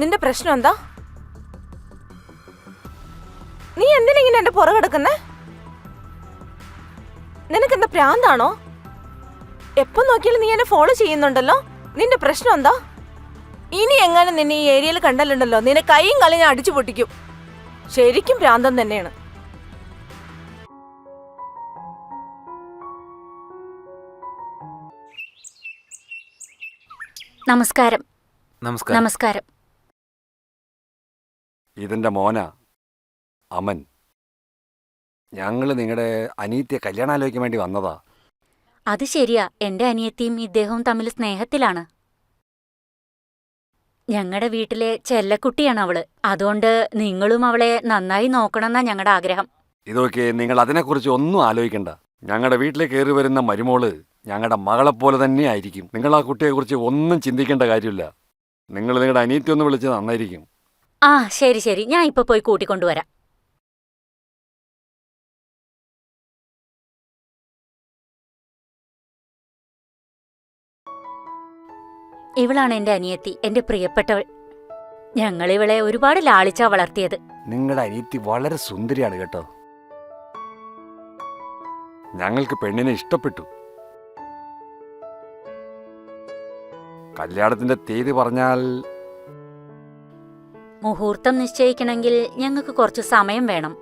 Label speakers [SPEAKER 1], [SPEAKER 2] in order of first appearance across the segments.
[SPEAKER 1] നിന്റെ പ്രശ്നം എന്താ നീ എന്തിനിങ്ങനെ എന്റെ പുറകെടുക്കുന്നേ നിനക്കെന്താ പ്രാന്താണോ? എപ്പോ നോക്കിയാലും നീ എന്നെ ഫോളോ ചെയ്യുന്നുണ്ടല്ലോ? നിന്റെ പ്രശ്നം എന്താ ഇനി എങ്ങനെ നിന്നെ ഈ ഏരിയയിൽ കണ്ടല്ലുണ്ടല്ലോ നിന്നെ കൈയും കളി ഞാൻ അടിച്ചു പൊട്ടിക്കും. ശരിക്കും പ്രാന്തം തന്നെയാണ്.
[SPEAKER 2] നമസ്കാരം.
[SPEAKER 3] നമസ്കാരം.
[SPEAKER 4] ഇതിന്റെ മോന. അമൻ. ഞങ്ങൾ നിങ്ങളുടെ അനിയത്തിയെ കല്യാണം ആലോചിക്കാൻ വേണ്ടി വന്നതാ.
[SPEAKER 2] അത് ശരിയാ. എന്റെ അനിയത്തിയും ഇദ്ദേഹവും തമ്മിൽ സ്നേഹത്തിലാണ്. ഞങ്ങളുടെ വീട്ടിലെ ചെല്ലക്കുട്ടിയാണ് അവൾ. അതുകൊണ്ട് നിങ്ങളും അവളെ നന്നായി നോക്കണമെന്നാ ഞങ്ങളുടെ ആഗ്രഹം.
[SPEAKER 4] ഇതൊക്കെ നിങ്ങൾ അതിനെക്കുറിച്ച് ഒന്നും ആലോചിക്കണ്ട ഞങ്ങളുടെ വീട്ടിലെ കയറി വരുന്ന മരുമോൾ ഞങ്ങളുടെ മകളെപ്പോലെ തന്നെ ആയിരിക്കും നിങ്ങൾ ആ കുട്ടിയെക്കുറിച്ച് ഒന്നും ചിന്തിക്കേണ്ട കാര്യമില്ല. നിങ്ങൾ നിങ്ങളുടെ അനിയത്തി ഒന്ന് വിളിച്ച് നന്നായിരിക്കും.
[SPEAKER 2] ആ ശരി ശരി. ഞാൻ ഇപ്പൊ പോയി കൂട്ടിക്കൊണ്ടുവരാം. ഇവളാണ് എന്റെ അനിയത്തി എന്റെ പ്രിയപ്പെട്ടവൾ. ഞങ്ങൾ ഇവളെ ഒരുപാട് ലാളിച്ചാ വളർത്തിയത്.
[SPEAKER 4] നിങ്ങളുടെ അനിയത്തി വളരെ സുന്ദരിയാണ് കേട്ടോ. ഞങ്ങൾക്ക് പെണ്ണിനെ ഇഷ്ടപ്പെട്ടു. കല്യാണത്തിന്റെ തീയതി പറഞ്ഞാൽ
[SPEAKER 2] മുഹൂർത്തം നിശ്ചയിക്കണമെങ്കിൽ ഞങ്ങൾക്ക് കുറച്ച് സമയം വേണം.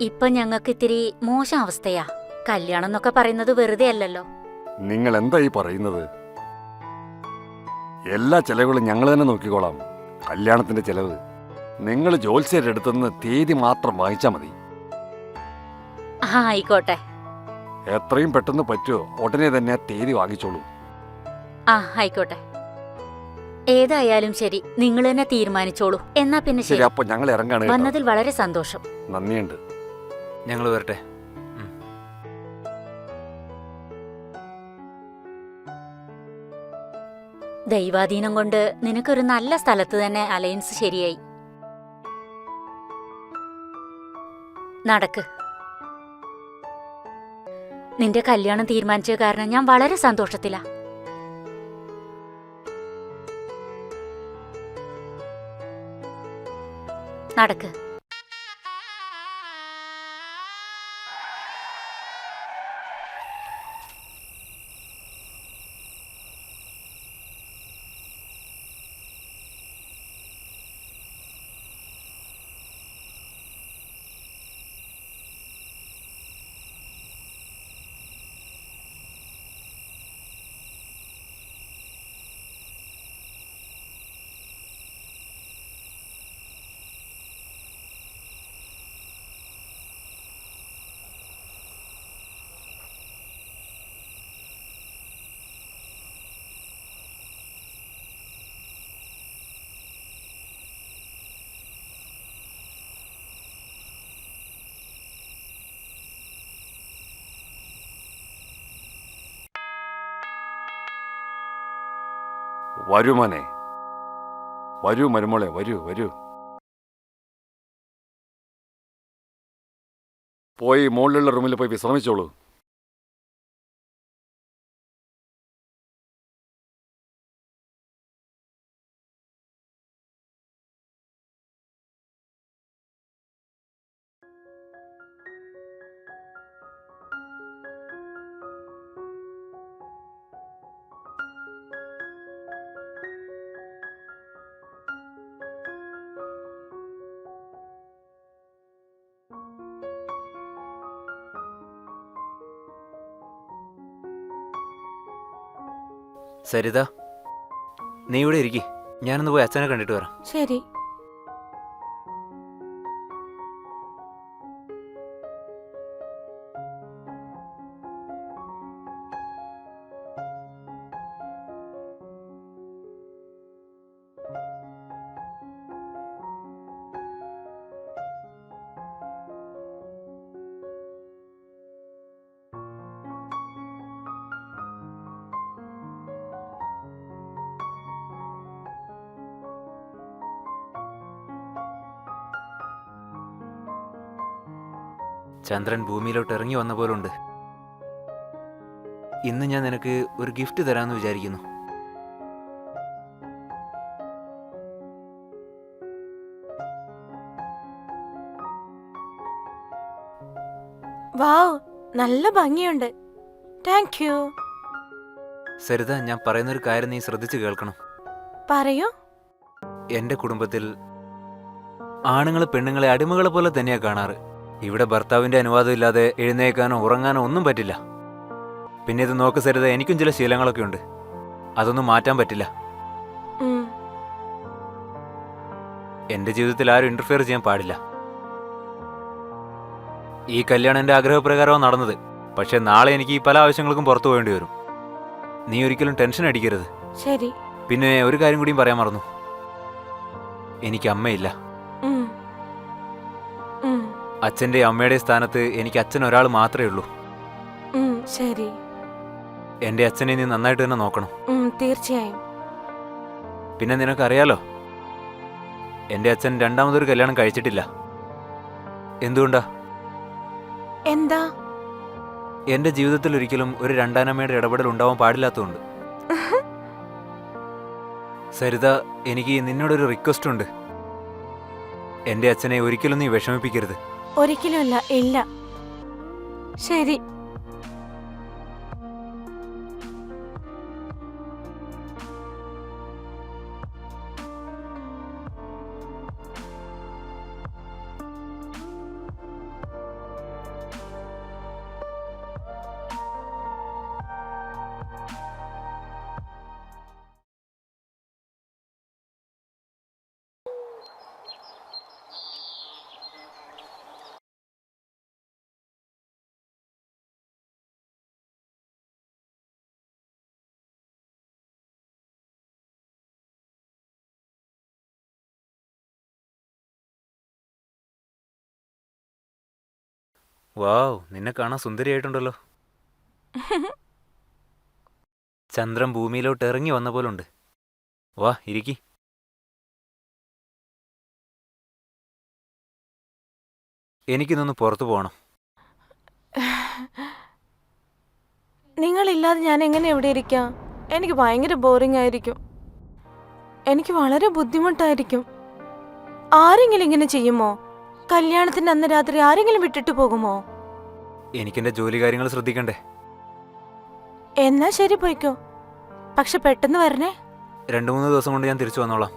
[SPEAKER 2] ഇപ്പൊ ഞങ്ങൾക്ക് ഇത്തിരി മോശം അവസ്ഥയാ. കല്യാണം എന്നൊക്കെ പറയുന്നത് വെറുതെ അല്ലല്ലോ.
[SPEAKER 4] നിങ്ങൾ എന്താ ഈ പറയുന്നത്? എല്ലാ ചെലവുകളും ഞങ്ങൾ തന്നെ നോക്കിക്കോളാം. കല്യാണത്തിന്റെ ചെലവ്. നിങ്ങൾ ജോത്സ്യരെടുത്തുനിന്ന് തീയതി മാത്രം വാങ്ങിച്ചാൽ മതി.
[SPEAKER 2] ആ ആയിക്കോട്ടെ.
[SPEAKER 4] എത്രയും പെട്ടെന്ന് പറ്റുമോ ഉടനെ തന്നെ ആ തീയതി വാങ്ങിച്ചോളൂ.
[SPEAKER 2] ആ ആയിക്കോട്ടെ. ഏതായാലും ശരി. നിങ്ങൾ തന്നെ തീരുമാനിച്ചോളൂ. എന്നാ പിന്നെ
[SPEAKER 4] ശരി അപ്പൊ ഞങ്ങൾ ഇറങ്ങാണ്
[SPEAKER 2] വന്നതിൽ വളരെ സന്തോഷം.
[SPEAKER 4] നന്ദിയുണ്ട്.
[SPEAKER 3] ഞങ്ങൾ വരട്ടെ.
[SPEAKER 2] ദൈവാധീനം കൊണ്ട് നിനക്കൊരു നല്ല സ്ഥലത്ത് തന്നെ അലയൻസ് ശരിയായി. നടക്ക്. നിന്റെ കല്യാണം തീരുമാനിച്ച കാരണം ഞാൻ വളരെ സന്തോഷത്തിലാ. നടക്ക്.
[SPEAKER 4] വരൂ മോനെ. വരൂ മരുമോളെ വരൂ വരൂ. പോയി മുകളിലുള്ള റൂമിൽ പോയി വിശ്രമിച്ചോളൂ.
[SPEAKER 3] സരിത നീ ഇവിടെ ഇരിക്കി. ഞാനൊന്ന് പോയി അച്ഛനെ കണ്ടിട്ട് വരാം.
[SPEAKER 1] ശരി.
[SPEAKER 3] ചന്ദ്രൻ ഭൂമിയിലോട്ട് ഇറങ്ങി വന്ന പോലുണ്ട്. ഇന്ന് ഞാൻ നിനക്ക് ഒരു ഗിഫ്റ്റ് തരാമെന്ന് വിചാരിക്കുന്നു.
[SPEAKER 1] നല്ല ഭംഗിയുണ്ട്. താങ്ക് യു
[SPEAKER 3] സരിത ഞാൻ പറയുന്നൊരു കാര്യം നീ ശ്രദ്ധിച്ചു കേൾക്കണം.
[SPEAKER 1] പറയൂ.
[SPEAKER 3] എന്റെ കുടുംബത്തിൽ ആണുങ്ങൾ പെണ്ണുങ്ങളെ അടിമകളെ പോലെ തന്നെയാണ് കാണാറ്. ഇവിടെ ഭർത്താവിന്റെ അനുവാദം ഇല്ലാതെ എഴുന്നേക്കാനോ ഉറങ്ങാനോ ഒന്നും പറ്റില്ല. പിന്നെ ഇത് നോക്ക് സരിത എനിക്കും ചില ശീലങ്ങളൊക്കെ ഉണ്ട്. അതൊന്നും മാറ്റാൻ പറ്റില്ല. എന്റെ ജീവിതത്തിൽ ആരും ഇന്റർഫിയർ ചെയ്യാൻ പാടില്ല. ഈ കല്യാണം എന്റെ ആഗ്രഹപ്രകാരമാണ് നടന്നത്. പക്ഷെ നാളെ എനിക്ക് ഈ പല ആവശ്യങ്ങൾക്കും പുറത്തു പോകേണ്ടി വരും. നീ ഒരിക്കലും ടെൻഷൻ അടിക്കരുത്.
[SPEAKER 1] ശരി.
[SPEAKER 3] പിന്നെ ഒരു കാര്യം കൂടിയും പറയാൻ മറന്നു. എനിക്ക് അമ്മയില്ല. അച്ഛന്റെ അമ്മയുടെ സ്ഥാനത്ത് എനിക്ക് അച്ഛൻ ഒരാൾ മാത്രമേ ഉള്ളൂ.
[SPEAKER 1] ഉം, ശരി.
[SPEAKER 3] എന്റെ അച്ഛനെ നീ നന്നായിട്ട് തന്നെ നോക്കണം.
[SPEAKER 1] ഉം, തീർച്ചയായും.
[SPEAKER 3] പിന്നെ നിനക്കറിയാലോ? എന്റെ അച്ഛൻ രണ്ടാമതൊരു കല്യാണം കഴിച്ചിട്ടില്ല. എന്തുകൊണ്ടാ?
[SPEAKER 1] എന്താ?
[SPEAKER 3] എന്റെ ജീവിതത്തിൽ ഒരിക്കലും ഒരു രണ്ടാനമ്മയുടെ ഇടപെടൽ ഉണ്ടാവാൻ പാടില്ലാത്തതുകൊണ്ട്. സരിത എനിക്ക് നിന്നോടൊരു റിക്വസ്റ്റ് ഉണ്ട്. എന്റെ അച്ഛനെ ഒരിക്കലും നീ വിഷമിപ്പിക്കരുത്.
[SPEAKER 1] ഒരിക്കലുമല്ല ഇല്ല. ശരി.
[SPEAKER 3] വാവ് നിന്നെ കാണാൻ സുന്ദരിയായിട്ടുണ്ടല്ലോ. ചന്ദ്രൻ ഭൂമിയിലോട്ട് ഇറങ്ങി വന്ന പോലുണ്ട്. വാ ഇരിക്കി. എനിക്കിന്നൊന്ന് പുറത്തു പോകണം
[SPEAKER 1] നിങ്ങളില്ലാതെ ഞാൻ എങ്ങനെ ഇവിടെ ഇരിക്കാം? എനിക്ക് ഭയങ്കര ബോറിംഗ് ആയിരിക്കും. എനിക്ക് വളരെ ബുദ്ധിമുട്ടായിരിക്കും. ആരെങ്കിലും ഇങ്ങനെ ചെയ്യുമോ? കല്യാണത്തിന്റെ അന്ന് രാത്രി ആരെങ്കിലും വിട്ടിട്ട് പോകുമോ?
[SPEAKER 3] എനിക്കെന്റെ ജോലി കാര്യങ്ങൾ ശ്രദ്ധിക്കണ്ടേ?
[SPEAKER 1] എന്നാ ശരി പോയിക്കോ. പക്ഷെ പെട്ടെന്ന് വരണേ.
[SPEAKER 3] രണ്ടു മൂന്ന് ദിവസം കൊണ്ട് ഞാൻ തിരിച്ചു വന്നോളാം.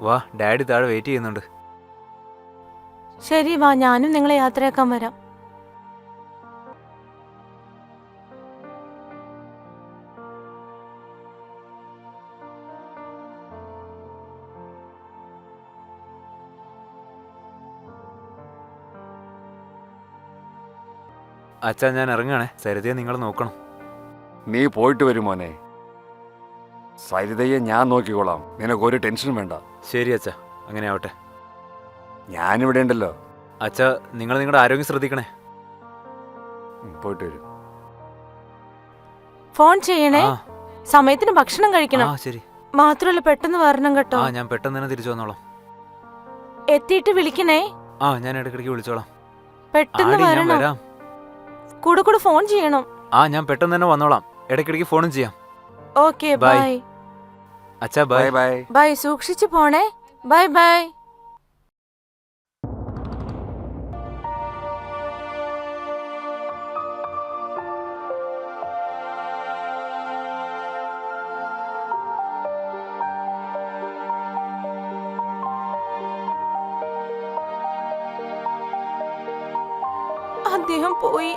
[SPEAKER 3] വാ ഡാഡി താഴെ വെയിറ്റ് ചെയ്യുന്നുണ്ട്.
[SPEAKER 1] ശരി വാ ഞാനും നിങ്ങളെ യാത്രയാക്കാൻ വരാം.
[SPEAKER 3] അച്ഛാ ഞാൻ ഇറങ്ങുകയാണേ. സരിതയെ നിങ്ങൾ നോക്കണം.
[SPEAKER 4] നീ പോയിട്ട് വരും മോനെ. സരിതയെ ഞാൻ നോക്കിക്കോളാം. നിനക്ക് ഒരു ടെൻഷനും വേണ്ട.
[SPEAKER 3] ശരി അച്ഛാ അങ്ങനെ ആവട്ടെ.
[SPEAKER 4] ഞാനിവിടെ ഉണ്ടല്ലോ.
[SPEAKER 3] അച്ഛാ നിങ്ങൾ നിങ്ങളുടെ ആരോഗ്യം ശ്രദ്ധിക്കണേ.
[SPEAKER 4] പോയിട്ട് വരും.
[SPEAKER 1] ഫോൺ ചെയ്യണേ?
[SPEAKER 3] ആ.
[SPEAKER 1] സമയത്തിന് ഭക്ഷണം കഴിക്കണം.
[SPEAKER 3] ആ ശരി.
[SPEAKER 1] മാത്രമല്ല പെട്ടെന്ന് വരണം കേട്ടോ.
[SPEAKER 3] ആ ഞാൻ പെട്ടെന്ന് തന്നെ തിരിച്ചു വന്നോളാം.
[SPEAKER 1] എത്തിയിട്ട് വിളിക്കണേ?
[SPEAKER 3] ആ ഞാൻ ഇടയ്ക്കിടയ്ക്ക് വിളിച്ചോളാം.
[SPEAKER 1] പെട്ടെന്ന്
[SPEAKER 3] ആടി ഞാൻ
[SPEAKER 1] വരണം.
[SPEAKER 3] വരാം.
[SPEAKER 1] കൂടെ കൂടെ ഫോൺ ചെയ്യണം.
[SPEAKER 3] ആ ഞാൻ പെട്ടെന്ന് തന്നെ വന്നോളാം. ഇടയ്ക്കിടയ്ക്ക് ഫോണും ചെയ്യാം.
[SPEAKER 1] ഓക്കെ. ബൈ.
[SPEAKER 3] അച്ഛാ ബൈ.
[SPEAKER 4] Bye bye.
[SPEAKER 1] ബൈ സൂക്ഷിച്ചു പോണേ. Bye bye. അദ്ദേഹം പോയി.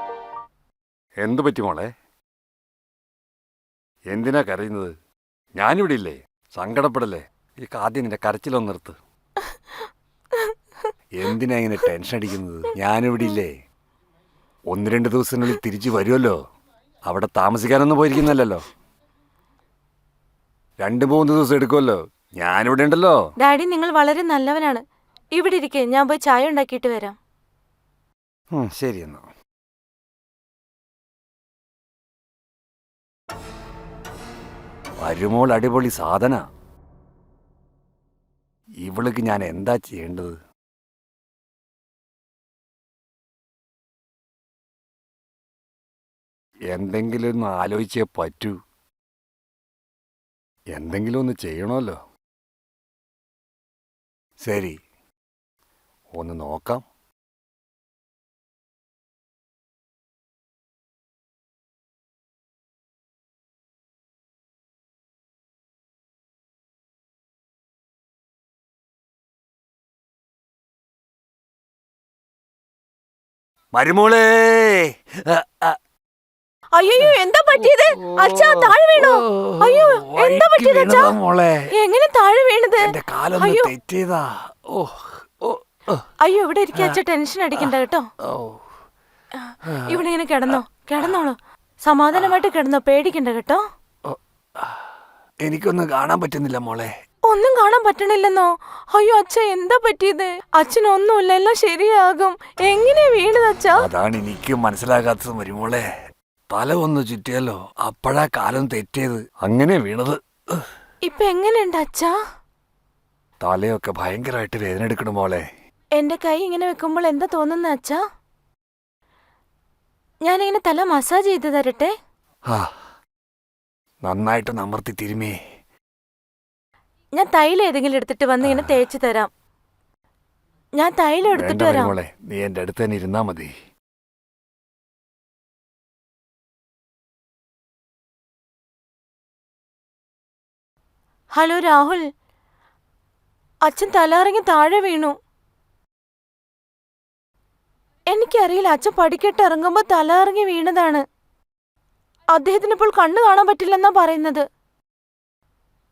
[SPEAKER 4] എന്തു പറ്റി മോളെ? എന്തിനാ കരയുന്നത്? ഞാനിവിടെ ഇല്ലേ സങ്കടപ്പെടല്ലേ? ഈ ആദ്യം നിന്റെ കരച്ചിലൊന്ന് നിർത്ത്. എന്തിനാ ഇങ്ങനെ ടെൻഷൻ അടിക്കുന്നത്? ഞാനിവിടെ ഇല്ലേ ഒന്ന് രണ്ട് ദിവസത്തിനുള്ളിൽ തിരിച്ചു വരുമല്ലോ. അവിടെ താമസിക്കാനൊന്നും പോയിരിക്കുന്നല്ലോ രണ്ട് മൂന്ന് ദിവസം എടുക്കുമല്ലോ. ഞാനിവിടെ ഉണ്ടല്ലോ.
[SPEAKER 1] ഡാഡി നിങ്ങൾ വളരെ നല്ലവനാണ്. ഇവിടെ ഇരിക്കെ. ഞാൻ പോയി ചായ ഉണ്ടാക്കിയിട്ട് വരാം.
[SPEAKER 4] ശരി എന്നാ. വരുമോൾ അടിപൊളി സാധന. ഇവൾക്ക് ഞാൻ എന്താ ചെയ്യേണ്ടത്? എന്തെങ്കിലും ഒന്ന് ആലോചിച്ചേ പറ്റൂ. എന്തെങ്കിലും ഒന്ന് ചെയ്യണമല്ലോ. ശരി ഒന്ന് നോക്കാം. മരുമോളെ.
[SPEAKER 1] അയ്യോ എന്താ പറ്റിയത്? അച്ഛാ താഴെ വീണോ? അയ്യോ എന്താ പറ്റിയത് അച്ഛാ? എങ്ങനെ താഴെ വീണത്?
[SPEAKER 4] എന്റെ കാലൊന്ന്
[SPEAKER 1] അയ്യോ.
[SPEAKER 4] തെറ്റിയതാ. ഓ
[SPEAKER 1] അയ്യോ ഇവിടെ ഇരിക്കുക അച്ഛാ ടെൻഷൻ അടിക്കണ്ട കേട്ടോ.
[SPEAKER 4] ഓ.
[SPEAKER 1] ഇവിടെ ഇങ്ങനെ കിടന്നോ? കിടന്നോളൂ. സമാധാനമായിട്ട് കിടന്നോ പേടിക്കണ്ട കേട്ടോ.
[SPEAKER 4] എനിക്കൊന്നും കാണാൻ പറ്റുന്നില്ല മോളെ.
[SPEAKER 1] ഒന്നും കാണാൻ പറ്റണില്ലെന്നോ? അയ്യോ അച്ഛ എന്താ പറ്റിയത്? അച്ഛനൊന്നുമില്ല എല്ലാം ശരിയാകും. എങ്ങനെ വീണത് അച്ഛ?
[SPEAKER 4] അതാണ് എനിക്കും മനസ്സിലാകാത്തത് മരുമോളെ. തല ഒന്ന് ചുറ്റിയല്ലോ അപ്പോഴാ കാലം തെറ്റിയത്. അങ്ങനെ വീണത്.
[SPEAKER 1] ഇപ്പൊ എങ്ങനെയുണ്ട് അച്ഛ?
[SPEAKER 4] തലയൊക്കെ ഭയങ്കരമായിട്ട് വേദന എടുക്കണം മോളെ.
[SPEAKER 1] എന്റെ കൈ ഇങ്ങനെ വെക്കുമ്പോൾ എന്താ തോന്നുന്ന അച്ഛാ? ഞാനിങ്ങനെ തല മസാജ് ചെയ്ത് തരട്ടെ?
[SPEAKER 4] നന്നായിട്ട് നമർത്തി തിരുമേ.
[SPEAKER 1] ഞാൻ തൈല ഏതെങ്കിലും എടുത്തിട്ട് വന്ന് ഇങ്ങനെ തേച്ച് തരാം. ഞാൻ തൈല എടുത്തിട്ട് വരാം.
[SPEAKER 4] നീ എന്റെ അടുത്ത് തന്നെ ഇരുന്നാ മതി.
[SPEAKER 1] ഹലോ രാഹുൽ. അച്ഛൻ തലയിറങ്ങി താഴെ വീണു. എനിക്കറിയില്ല അച്ഛൻ പടിക്കെട്ട് ഇറങ്ങുമ്പോൾ തലയിറങ്ങി വീണതാണ്. അദ്ദേഹത്തിന് ഇപ്പോൾ കണ്ണു കാണാൻ പറ്റില്ലെന്നാ പറയുന്നത്.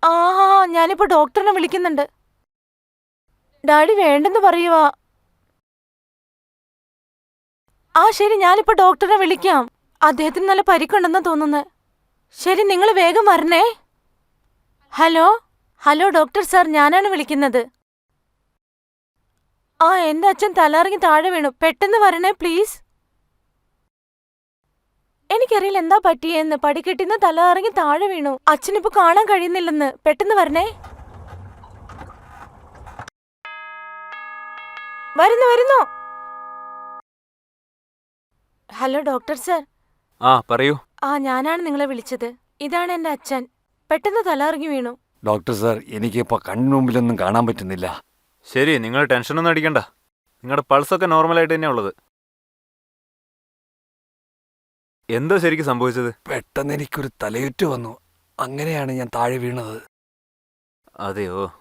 [SPEAKER 1] ആഹാ ഞാനിപ്പോ ഡോക്ടറിനെ വിളിക്കുന്നുണ്ട്. ഡാഡി വേണ്ടെന്ന് പറയുവാ. ആ ശരി ഞാനിപ്പോ ഡോക്ടറിനെ വിളിക്കാം. അദ്ദേഹത്തിന് നല്ല പരിക്കുണ്ടെന്നാ തോന്നുന്നത് ശരി നിങ്ങൾ വേഗം വരണേ. ഹലോ? ഹലോ ഡോക്ടർ സാർ ഞാനാണ് വിളിക്കുന്നത്. ആ എന്റെ അച്ഛൻ തലറിങ്ങി താഴെ വീണു. പെട്ടെന്ന് വരണേ പ്ലീസ്. എനിക്കറിയില്ല എന്താ പറ്റിയെന്ന്. പടിക്കെട്ടിന്ന് തല ഇറങ്ങി താഴെ വീണു. അച്ഛനിപ്പോ കാണാൻ കഴിയുന്നില്ലെന്ന്. പെട്ടെന്ന് വരണേ. വരുന്നു വരുന്നു. Hello doctor sir.
[SPEAKER 3] ആ പറയൂ.
[SPEAKER 1] ആ ഞാനാണ് നിങ്ങളെ വിളിച്ചത്. ഇതാണ് എന്റെ അച്ഛൻ. പെട്ടെന്ന് തല ഇറങ്ങി വീണു.
[SPEAKER 4] ഡോക്ടർ സാർ എനിക്കിപ്പോ കൺമുമ്പിലൊന്നും കാണാൻ പറ്റുന്നില്ല.
[SPEAKER 3] ശരി നിങ്ങൾ ടെൻഷനൊന്നും അടിക്കണ്ട. നിങ്ങളുടെ പൾസൊക്കെ നോർമലായിട്ട് തന്നെയാ ഉള്ളത്. എന്താ ശരിക്കും സംഭവിച്ചത്?
[SPEAKER 4] പെട്ടെന്ന് എനിക്കൊരു തലയുറ്റ് വന്നു. അങ്ങനെയാണ് ഞാൻ താഴെ വീണത്.
[SPEAKER 3] അതെയോ?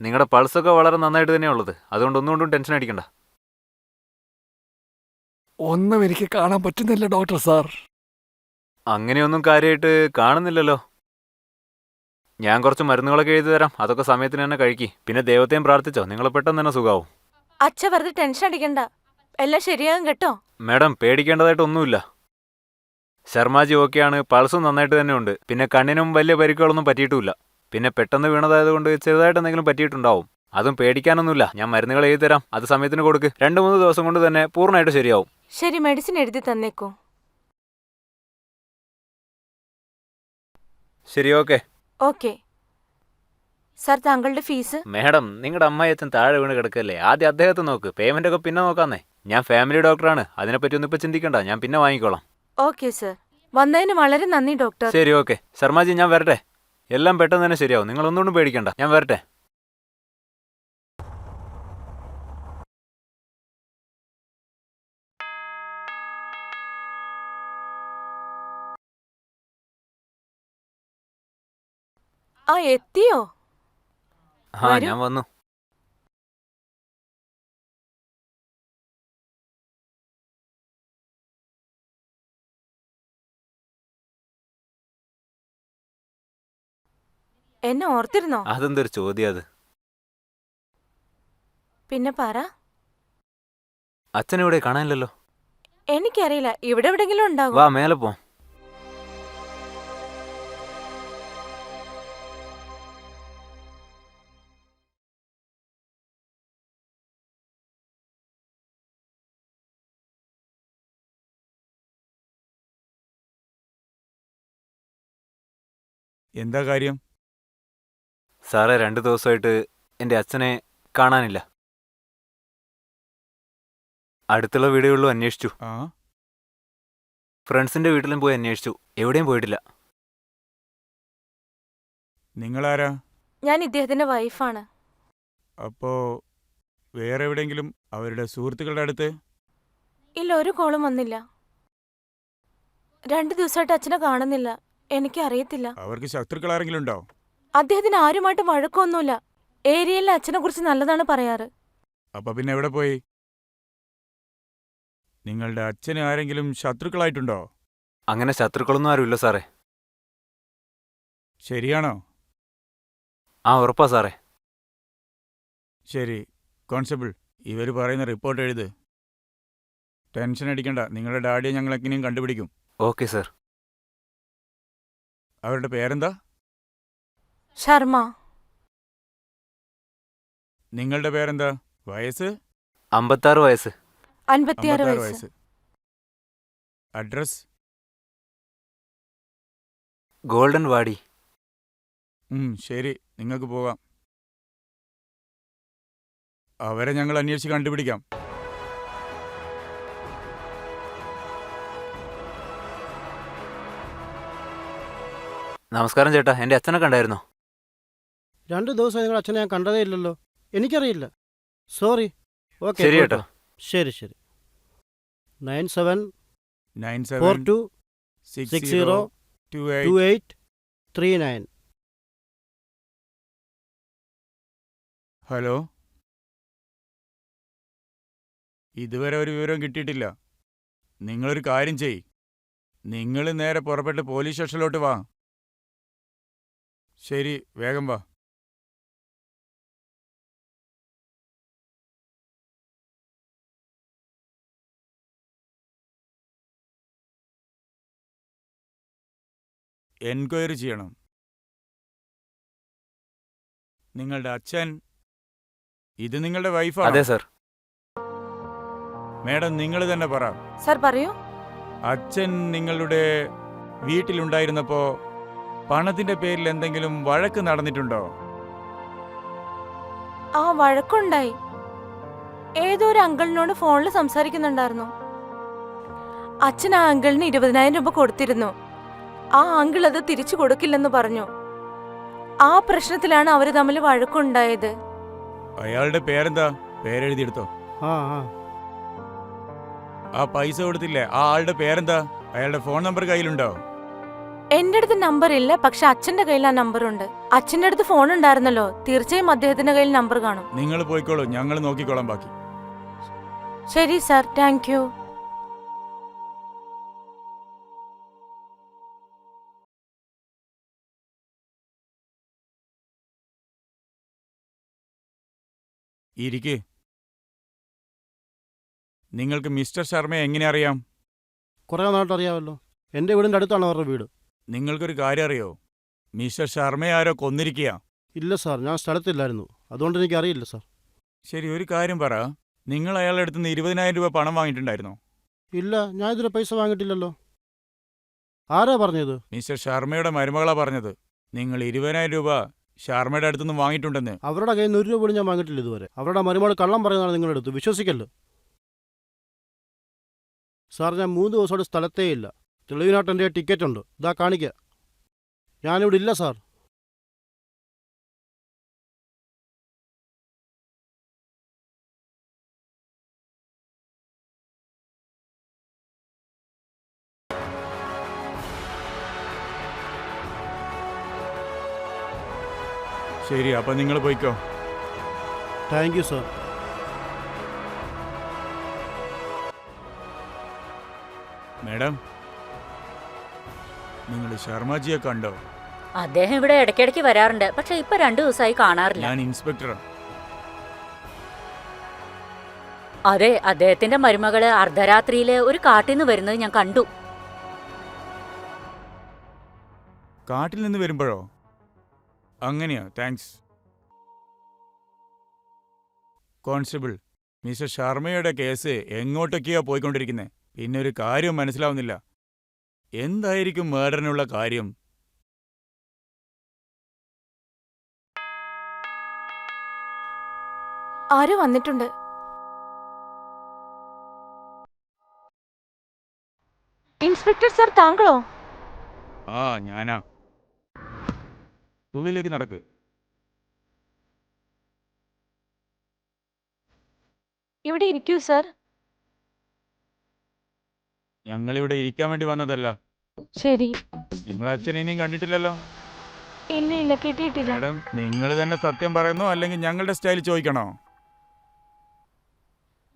[SPEAKER 3] നിങ്ങളുടെ പൾസൊക്കെ വളരെ നന്നായിട്ട് തന്നെയാണ് ഉള്ളത്. അതുകൊണ്ട് ഒന്നുകൊണ്ടും ടെൻഷൻ അടിക്കണ്ട.
[SPEAKER 4] ഒന്നും എനിക്ക് കാണാൻ പറ്റുന്നില്ല ഡോക്ടർ സാർ.
[SPEAKER 3] അങ്ങനെയൊന്നും കാര്യമായിട്ട് കാണുന്നില്ലല്ലോ. ഞാൻ കുറച്ച് മരുന്നുകളൊക്കെ എഴുതി തരാം. അതൊക്കെ സമയത്തിന് തന്നെ കഴിക്കി. പിന്നെ ദൈവത്തെയും പ്രാർത്ഥിച്ചോ? നിങ്ങൾ പെട്ടെന്ന് തന്നെ സുഖാവും.
[SPEAKER 1] അച്ഛ വെറുതെ ടെൻഷൻ അടിക്കണ്ട. എല്ലാം ശരിയാകും കേട്ടോ?
[SPEAKER 3] മാഡം പേടിക്കേണ്ടതായിട്ടൊന്നുമില്ല. ശർമാജി ഓക്കെയാണ് പൾസും നന്നായിട്ട് തന്നെ ഉണ്ട് പിന്നെ കണ്ണിനും വലിയ പരിക്കുകളൊന്നും പറ്റിയിട്ടുമില്ല പിന്നെ പെട്ടെന്ന് വീണതായതുകൊണ്ട് ചെറുതായിട്ട് എന്തെങ്കിലും പറ്റിയിട്ടുണ്ടാവും. അതും പേടിക്കാനൊന്നുമില്ല. ഞാൻ മരുന്നുകൾ എഴുതി തരാം. അത് സമയത്തിന് കൊടുക്ക്. രണ്ട് മൂന്ന് ദിവസം കൊണ്ട് തന്നെ പൂർണമായിട്ട് ശരിയാവും.
[SPEAKER 1] ശരി മെഡിസിൻ എഴുതി തന്നേക്കോ.
[SPEAKER 3] ശരി ഓക്കെ.
[SPEAKER 1] ഓക്കെ. സാർ താങ്കളുടെ ഫീസ്?
[SPEAKER 3] മാഡം നിങ്ങളുടെ അമ്മായിയച്ഛൻ താഴെ വീണ് കിടക്കല്ലേ? ആദ്യം അദ്ദേഹത്തെ നോക്ക്. പേയ്മെന്റ് ഒക്കെ പിന്നെ നോക്കാന്നേ. ഞാൻ ഫാമിലി ഡോക്ടറാണ്. അതിനെപ്പറ്റി ഒന്നും ഇപ്പൊ ചിന്തിക്കണ്ട. ഞാൻ പിന്നെ വാങ്ങിക്കോളാം.
[SPEAKER 1] Okay sir. വന്നതിന് വളരെ നന്ദി ഡോക്ടർ.
[SPEAKER 3] ശരി ഓക്കെ. ശർമാജി ഞാൻ വരട്ടെ. എല്ലാം പെട്ടെന്ന് തന്നെ ശരിയാവും. നിങ്ങൾ ഒന്നുകൊണ്ടും പേടിക്കണ്ട. ഞാൻ വരട്ടെ.
[SPEAKER 1] ആ എത്തിയോ?
[SPEAKER 3] ആ
[SPEAKER 1] വരൂ.
[SPEAKER 3] ഞാൻ വന്നു.
[SPEAKER 1] എന്നെ ഓർത്തിരുന്നോ?
[SPEAKER 3] അതെന്തൊരു ചോദ്യം അത്.
[SPEAKER 1] പിന്നെ പറ.
[SPEAKER 3] അച്ഛനെ ഇവിടെ കാണാനില്ലല്ലോ?
[SPEAKER 1] എനിക്കറിയില്ല. ഇവിടെ എവിടെങ്കിലും ഉണ്ടാകും.
[SPEAKER 3] വാ മേലെ പോ.
[SPEAKER 5] എന്താ കാര്യം?
[SPEAKER 3] സാറേ രണ്ട് ദിവസമായിട്ട് എന്റെ അച്ഛനെ കാണാനില്ല. അടുത്തുള്ള വീടുകളിലും അന്വേഷിച്ചു.
[SPEAKER 5] ആ?
[SPEAKER 3] ഫ്രണ്ട്സിന്റെ വീട്ടിലും പോയി അന്വേഷിച്ചു. എവിടെയും പോയിട്ടില്ല.
[SPEAKER 5] നിങ്ങളാരാ?
[SPEAKER 1] ഞാൻ ഇദ്ദേഹത്തിന്റെ വൈഫാണ്.
[SPEAKER 5] അപ്പോ വേറെ എവിടെങ്കിലും അവരുടെ സുഹൃത്തുക്കളുടെ അടുത്ത്?
[SPEAKER 1] ഇല്ല ഒരു കോളും വന്നില്ല. രണ്ടു ദിവസമായിട്ട് അച്ഛനെ കാണുന്നില്ല. എനിക്കറിയത്തില്ല.
[SPEAKER 5] അവർക്ക് ശത്രുക്കൾ ആരെങ്കിലും ഉണ്ടോ?
[SPEAKER 1] അദ്ദേഹത്തിന് ആരുമായിട്ട് വഴക്കമൊന്നുമില്ല ഏരിയയിലെ അച്ഛനെ കുറിച്ച് നല്ലതാണ് പറയാറ്.
[SPEAKER 5] അപ്പൊ പിന്നെ എവിടെ പോയി? നിങ്ങളുടെ അച്ഛന് ആരെങ്കിലും ശത്രുക്കളായിട്ടുണ്ടോ?
[SPEAKER 3] അങ്ങനെ ശത്രുക്കളൊന്നും ആരുമില്ല സാറേ.
[SPEAKER 5] ശരിയാണോ?
[SPEAKER 3] ആ ഉറപ്പാ സാറേ.
[SPEAKER 5] ശരി കോൺസ്റ്റബിൾ ഇവർ പറയുന്ന റിപ്പോർട്ട് എഴുത്. ടെൻഷൻ അടിക്കണ്ട നിങ്ങളുടെ ഡാഡിയെ ഞങ്ങൾ എങ്ങനെയും കണ്ടുപിടിക്കും.
[SPEAKER 3] Okay sir.
[SPEAKER 5] അവരുടെ പേരെന്താ?
[SPEAKER 1] ശർമ്മ.
[SPEAKER 5] നിങ്ങളുടെ പേരെന്താ? വയസ്സ്?
[SPEAKER 3] അമ്പത്താറ് വയസ്സ്.
[SPEAKER 1] അൻപത്തിയാറ്
[SPEAKER 5] അമ്പത്താറ്
[SPEAKER 1] വയസ്സ്.
[SPEAKER 5] വയസ്സ്. അഡ്രസ്?
[SPEAKER 3] ഗോൾഡൻ വാടി.
[SPEAKER 5] ഉം, ശരി. നിങ്ങൾക്ക് പോകാം. അവരെ ഞങ്ങൾ അന്വേഷിച്ച് കണ്ടുപിടിക്കാം.
[SPEAKER 3] നമസ്കാരം ചേട്ടാ. എന്റെ അച്ഛനെ കണ്ടായിരുന്നോ
[SPEAKER 6] രണ്ടു ദിവസം നിങ്ങൾ അച്ഛനെ ഞാൻ കണ്ടതേ ഇല്ലല്ലോ. എനിക്കറിയില്ല. സോറി ഓക്കെ
[SPEAKER 3] ശരി ചേട്ടാ.
[SPEAKER 6] ശരി ശരി. Nine seven
[SPEAKER 5] nine
[SPEAKER 6] four two
[SPEAKER 5] six zero two
[SPEAKER 6] two
[SPEAKER 5] eight
[SPEAKER 6] eight three nine
[SPEAKER 5] hello ഇതുവരെ ഒരു വിവരം കിട്ടിയിട്ടില്ല. നിങ്ങളൊരു കാര്യം ചെയ് നിങ്ങൾ നേരെ പുറപ്പെട്ട് പോലീസ് സ്റ്റേഷനിലോട്ട് വാ. ശരി വേഗം വാ. എൻക്വയറി ചെയ്യണം. നിങ്ങളുടെ അച്ഛൻ ഇത് നിങ്ങളുടെ
[SPEAKER 3] അതെ
[SPEAKER 5] സർ
[SPEAKER 3] സാർ
[SPEAKER 5] മേഡം നിങ്ങൾ തന്നെ പറ.
[SPEAKER 1] സർ പറയൂ.
[SPEAKER 5] അച്ഛൻ നിങ്ങളുടെ വീട്ടിലുണ്ടായിരുന്നപ്പോ പണത്തിന്റെ പേരിൽ എന്തെങ്കിലും വഴക്ക് നടന്നിട്ടുണ്ടോ?
[SPEAKER 1] ആ വഴക്കുണ്ടായി. ഏതോ ഒരു അങ്കിളിനോട് ഫോണിൽ സംസാരിക്കുന്നുണ്ടായിരുന്നു. അച്ഛൻ ആ അങ്കിളിന് ഇരുപതിനായിരം രൂപ കൊടുത്തിരുന്നു. ആ അങ്കിൾ അത് തിരിച്ചു കൊടുക്കില്ലെന്ന് പറഞ്ഞു. ആ പ്രശ്നത്തിലാണ് അവർ തമ്മിൽ വഴക്കുണ്ടായത്.
[SPEAKER 5] അയാളുടെ പേരെന്താ? പേരെഴുതിയെടുത്തോ.
[SPEAKER 6] ആ ആ.
[SPEAKER 5] ആ പൈസ കൊടുത്തില്ലേ? ആ ആളുടെ പേരെന്താ? അയാളുടെ ഫോൺ നമ്പർ കയ്യിലുണ്ടോ?
[SPEAKER 1] എന്റെ അടുത്ത് നമ്പർ ഇല്ല പക്ഷെ അച്ഛന്റെ കയ്യിൽ ആ നമ്പർ ഉണ്ട്. അച്ഛന്റെ അടുത്ത് ഫോൺ ഉണ്ടായിരുന്നല്ലോ. തീർച്ചയായും അദ്ദേഹത്തിന്റെ കയ്യിൽ നമ്പർ കാണും.
[SPEAKER 5] നിങ്ങൾ പോയിക്കോളൂ ഞങ്ങൾ നോക്കിക്കോളാം ബാക്കി.
[SPEAKER 1] ശരി സർ താങ്ക് യു
[SPEAKER 5] ഇരിക്കേ. നിങ്ങൾക്ക് മിസ്റ്റർ ശർമ്മയെ എങ്ങനെ അറിയാം?
[SPEAKER 6] കുറേ നാളായിട്ട് അറിയാമല്ലോ. എന്റെ വീടിന്റെ അടുത്താണ് അവരുടെ വീട്.
[SPEAKER 5] നിങ്ങൾക്കൊരു കാര്യം അറിയോ മിസ്റ്റർ ശർമ്മയെ ആരോ കൊന്നിരിക്കുക
[SPEAKER 6] ഇല്ല സാർ ഞാൻ സ്ഥലത്തില്ലായിരുന്നു. അതുകൊണ്ട് എനിക്ക് അറിയില്ല സാർ.
[SPEAKER 5] ശരി ഒരു കാര്യം പറ. നിങ്ങൾ അയാളുടെ അടുത്ത് നിന്ന് ഇരുപതിനായിരം രൂപ പണം വാങ്ങിയിട്ടുണ്ടായിരുന്നോ?
[SPEAKER 6] ഇല്ല ഞാൻ ഇതിന് പൈസ വാങ്ങിയിട്ടില്ലല്ലോ. ആരാ പറഞ്ഞത്?
[SPEAKER 5] മിസ്റ്റർ ശർമ്മയുടെ മരുമകളാ പറഞ്ഞത്. നിങ്ങൾ ഇരുപതിനായിരം രൂപ ശർമ്മയുടെ അടുത്തുനിന്ന് വാങ്ങിയിട്ടുണ്ടെന്ന്.
[SPEAKER 6] അവരുടെ കയ്യിൽ നിന്ന് ഒരു രൂപ പോലും ഞാൻ വാങ്ങിയിട്ടില്ല ഇതുവരെ. അവരുടെ മരുമകൾ കള്ളം പറയുന്നതാണ് നിങ്ങളുടെ അടുത്ത്. വിശ്വസിക്കല്ലോ? സാർ ഞാൻ മൂന്ന് ദിവസമായിട്ട് സ്ഥലത്തേ ഇല്ല. തെളിവിനായിട്ട് എന്റെ ടിക്കറ്റ് ഉണ്ട് ഇതാ കാണിക്കുക ഞാനിവിടെ ഇല്ല സാർ.
[SPEAKER 5] ശരി അപ്പൊ നിങ്ങൾ പോയിക്കോ.
[SPEAKER 6] താങ്ക് യു സാർ
[SPEAKER 5] മാഡം നിങ്ങൾ ശർമ്മജിയെ കണ്ടോ?
[SPEAKER 2] അദ്ദേഹം ഇവിടെ ഇടയ്ക്കിടയ്ക്ക് വരാറുണ്ട്. പക്ഷെ ഇപ്പൊ രണ്ടു ദിവസമായി കാണാറില്ല.
[SPEAKER 5] ഞാൻ ഇൻസ്പെക്ടറാണ്
[SPEAKER 2] അതെ അദ്ദേഹത്തിന്റെ മരുമകൾ അർദ്ധരാത്രിയിൽ ഒരു കാട്ടിൽ നിന്ന് വരുന്നത് ഞാൻ കണ്ടു.
[SPEAKER 5] കാട്ടിൽ നിന്ന് വരുമ്പോഴോ? അങ്ങനെയാ താങ്ക്സ്. കോൺസ്റ്റബിൾ മിസ്റ്റർ ശർമ്മയുടെ കേസ് എങ്ങോട്ടൊക്കെയാ പോയിക്കൊണ്ടിരിക്കുന്നത് പിന്നെ ഒരു കാര്യം മനസ്സിലാവുന്നില്ല. എന്തായിരിക്കും മേഡറിനുള്ള കാര്യം?
[SPEAKER 1] ആരോ വന്നിട്ടുണ്ട്. ഇൻസ്പെക്ടർ സാർ താങ്കളോ?
[SPEAKER 5] ആ ഞാനാ. ഉള്ളിലേക്ക് നടക്ക്.
[SPEAKER 1] ഇവിടെ ഇരിക്കൂ സാർ.
[SPEAKER 5] ഞങ്ങളിവിടെ ഇരിക്കാൻ വേണ്ടി വന്നതല്ല.
[SPEAKER 1] ശരി.
[SPEAKER 5] നിങ്ങൾ അച്ഛനെ ഇനിയും കണ്ടിട്ടില്ലല്ലോ?
[SPEAKER 1] ഇല്ല ഇല്ല കിട്ടിയിട്ടില്ല.
[SPEAKER 5] മാഡം നിങ്ങൾ തന്നെ സത്യം പറയുന്നോ അല്ലെങ്കിൽ ഞങ്ങളുടെ സ്റ്റൈൽ ചോദിക്കണോ?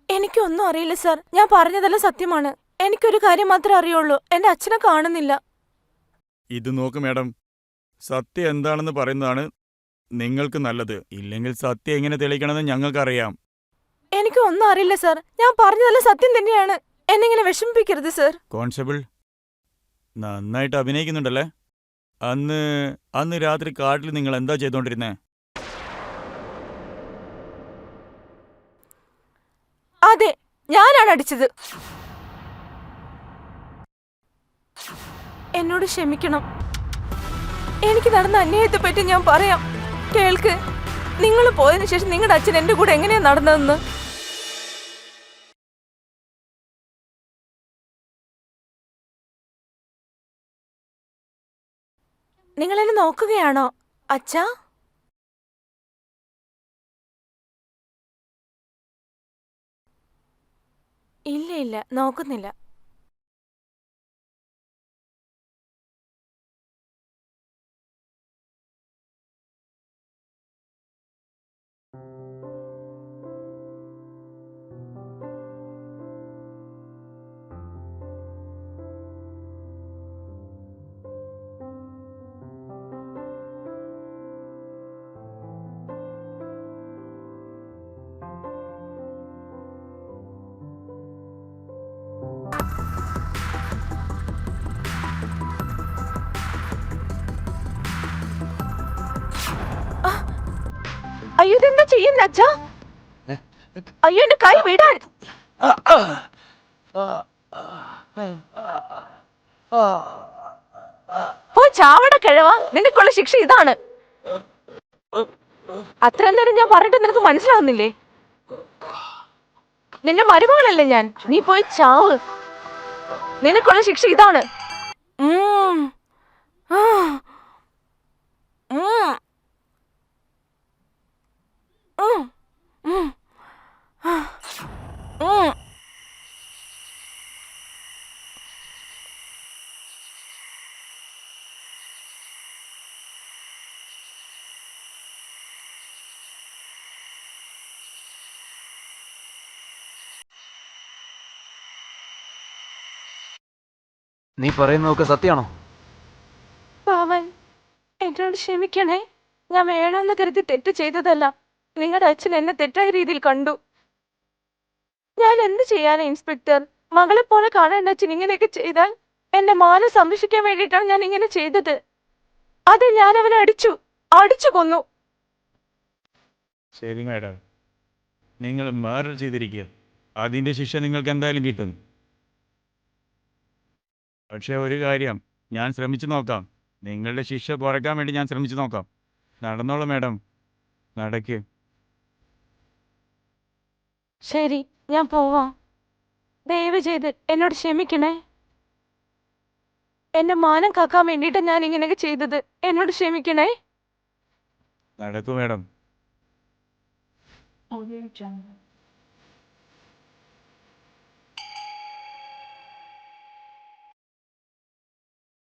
[SPEAKER 1] എനിക്കൊന്നും അറിയില്ല സർ. ഞാൻ പറഞ്ഞതെല്ലാം സത്യമാണ്. എനിക്കൊരു കാര്യം മാത്രമേ അറിയുള്ളൂ. എന്റെ അച്ഛനെ കാണുന്നില്ല.
[SPEAKER 5] ഇത് നോക്ക് മാഡം. സത്യം എന്താണെന്ന് പറയുന്നതാണ് നിങ്ങൾക്ക് നല്ലത്. ഇല്ലെങ്കിൽ സത്യം എങ്ങനെ തെളിയിക്കണമെന്ന് ഞങ്ങൾക്കറിയാം.
[SPEAKER 1] എനിക്കൊന്നും അറിയില്ല സർ. ഞാൻ പറഞ്ഞതെല്ലാം സത്യം തന്നെയാണ്. എന്നെ ഇങ്ങനെ വിഷമിപ്പിക്കരുത് സർ?
[SPEAKER 5] കോൺസ്റ്റബിൾ നന്നായിട്ട് അഭിനയിക്കുന്നുണ്ടല്ലേ? അന്ന് അന്ന് രാത്രി കാട്ടിൽ നിങ്ങൾ എന്താ ചെയ്തോണ്ടിരുന്നേ?
[SPEAKER 1] അതെ ഞാനാണ് അടിച്ചത്. എന്നോട് ക്ഷമിക്കണം. എനിക്ക് നടന്ന അന്യായത്തെ പറ്റി ഞാൻ പറയാം. കേൾക്ക് നിങ്ങൾ പോയതിനു ശേഷം നിങ്ങളുടെ അച്ഛൻ എന്റെ കൂടെ എങ്ങനെയാണ് നടന്നതെന്ന്? നിങ്ങൾ എന്നെ നോക്കുകയാണോ? അച്ഛാ? ഇല്ല ഇല്ല. നോക്കുന്നില്ല. ചെയ്യുന്ന അയ്യോ എന്റെ കൈ വിടാൻ. ചാവട കിഴവ. നിനക്കുള്ള ശിക്ഷ ഇതാണ്. അത്ര നേരം ഞാൻ പറഞ്ഞിട്ട് നിനക്ക് മനസ്സിലാവുന്നില്ലേ? നിന്റെ മരുമകളല്ലേ ഞാൻ? നീ പോയി ചാവ്. നിനക്കുള്ള ശിക്ഷ ഇതാണ്.
[SPEAKER 3] നീ പറയുന്നതൊക്കെ സത്യമാണോ?
[SPEAKER 1] പാവൻ എന്നോട് ക്ഷമിക്കണേ. ഞാൻ വേണമെന്ന് കരുതി തെറ്റ് ചെയ്തതല്ല. നിങ്ങളുടെ അച്ഛൻ എന്നെ തെറ്റായ രീതിയിൽ കണ്ടു. ഞാൻ എന്ത് ചെയ്യാനാ ഇൻസ്പെക്ടർ? മകളെ പോലെ കാണേണ്ട അച്ഛൻ ഇങ്ങനെയൊക്കെ ചെയ്താൽ എന്റെ മാനം സംരക്ഷിക്കാൻ വേണ്ടിയിട്ടാണ് ഞാൻ ഇങ്ങനെ ചെയ്തത്. അത് ഞാൻ അവനെ അടിച്ചു അടിച്ചു കൊന്നു.
[SPEAKER 5] ശരി മാഡം. നിങ്ങൾ മർഡർ ചെയ്തിരിക്കുക. അതിന്റെ ശിക്ഷ നിങ്ങൾക്ക് എന്തായാലും കിട്ടും. പക്ഷേ ഒരു കാര്യം ഞാൻ ശ്രമിച്ചു നോക്കാം. നിങ്ങളുടെ ശിക്ഷ കുറയ്ക്കാൻ വേണ്ടി ഞാൻ ശ്രമിച്ചു നോക്കാം. നടന്നോളൂ മാഡം. നടക്ക്.
[SPEAKER 1] ശരി ഞാൻ പോവാം. ദയവ് ചെയ്ത് എന്നോട് ക്ഷമിക്കണേ. എന്റെ മാനം കാക്കാൻ വേണ്ടിയിട്ട് ഞാൻ ഇങ്ങനെയൊക്കെ ചെയ്തത്. എന്നോട് ക്ഷമിക്കണേ.
[SPEAKER 5] നടക്കൂ മാഡം.